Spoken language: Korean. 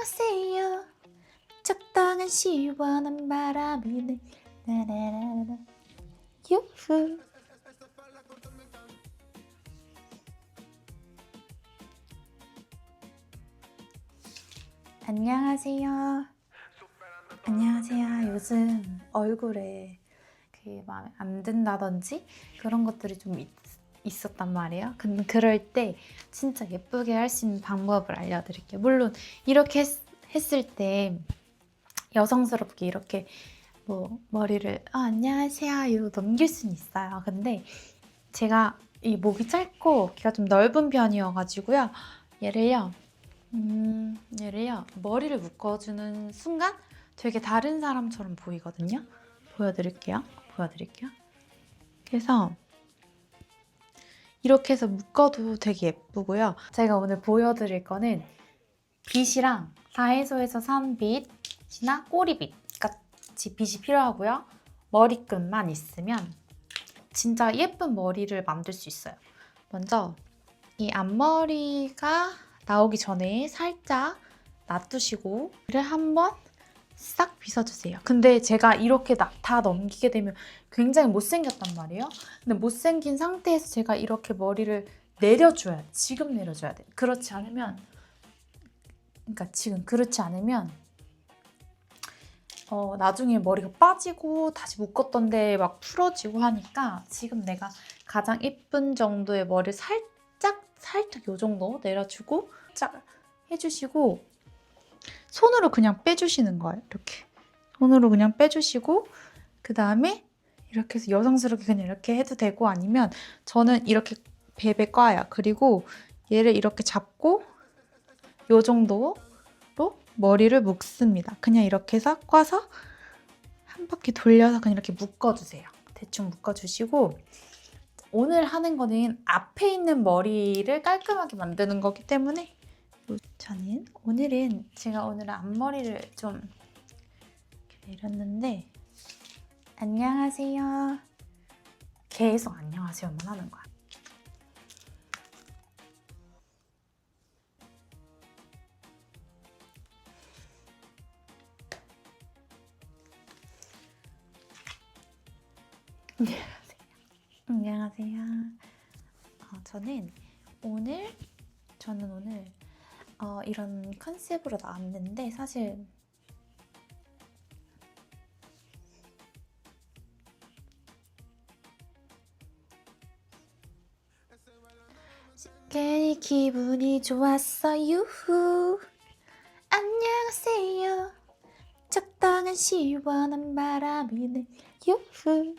안녕하세요. 적당한 시원한 바람이 늘 나나나나 유후. 안녕하세요. 안녕하세요. 요즘 얼굴에 그 마음에 안 든다든지 그런 것들이 좀 있, 있었단 말이에요. 근데 그럴 때 진짜 예쁘게 할 수 있는 방법을 알려드릴게요. 물론 이렇게 했, 했을 때 여성스럽게 이렇게 뭐 머리를 아, 안녕하세요 넘길 수는 있어요. 근데 제가 이 목이 짧고 귀가 좀 넓은 편이어가지고요. 얘를요, 음, 얘를요 머리를 묶어주는 순간 되게 다른 사람처럼 보이거든요. 보여드릴게요. 보여드릴게요. 그래서 이렇게 해서 묶어도 되게 예쁘고요. 제가 오늘 보여드릴 거는 빗이랑 다이소에서 산 빗이나 꼬리빗 같이 빗이 필요하고요. 머리끈만 있으면 진짜 예쁜 머리를 만들 수 있어요. 먼저 이 앞머리가 나오기 전에 살짝 놔두시고 이를 한번 싹 빗어주세요. 근데 제가 이렇게 나- 다 넘기게 되면 굉장히 못생겼단 말이에요. 근데 못생긴 상태에서 제가 이렇게 머리를 내려줘야 돼. 지금 내려줘야 돼. 그렇지 않으면 그러니까 지금 그렇지 않으면 어, 나중에 머리가 빠지고 다시 묶었던데 막 풀어지고 하니까 지금 내가 가장 예쁜 정도의 머리를 살짝 살짝 요 정도 내려주고 짝 해주시고 손으로 그냥 빼주시는 거예요. 이렇게 손으로 그냥 빼주시고 그 다음에 이렇게 해서 여성스럽게 그냥 이렇게 해도 되고 아니면 저는 이렇게 베베 꽈요. 그리고 얘를 이렇게 잡고 요 정도로 머리를 묶습니다. 그냥 이렇게 해서 꽈서 한 바퀴 돌려서 그냥 이렇게 묶어주세요. 대충 묶어주시고 오늘 하는 거는 앞에 있는 머리를 깔끔하게 만드는 거기 때문에 저는 오늘은 제가 오늘은 앞머리를 좀 내렸는데 안녕하세요. 계속 안녕하세요만 하는 거야. 안녕하세요. 안녕하세요. 어, 저는 오늘 저는 오늘 어, 이런 컨셉으로 나왔는데 사실 괜히 기분이 좋았어 유후 안녕하세요. 적당한 시원한 바람이 늘 유후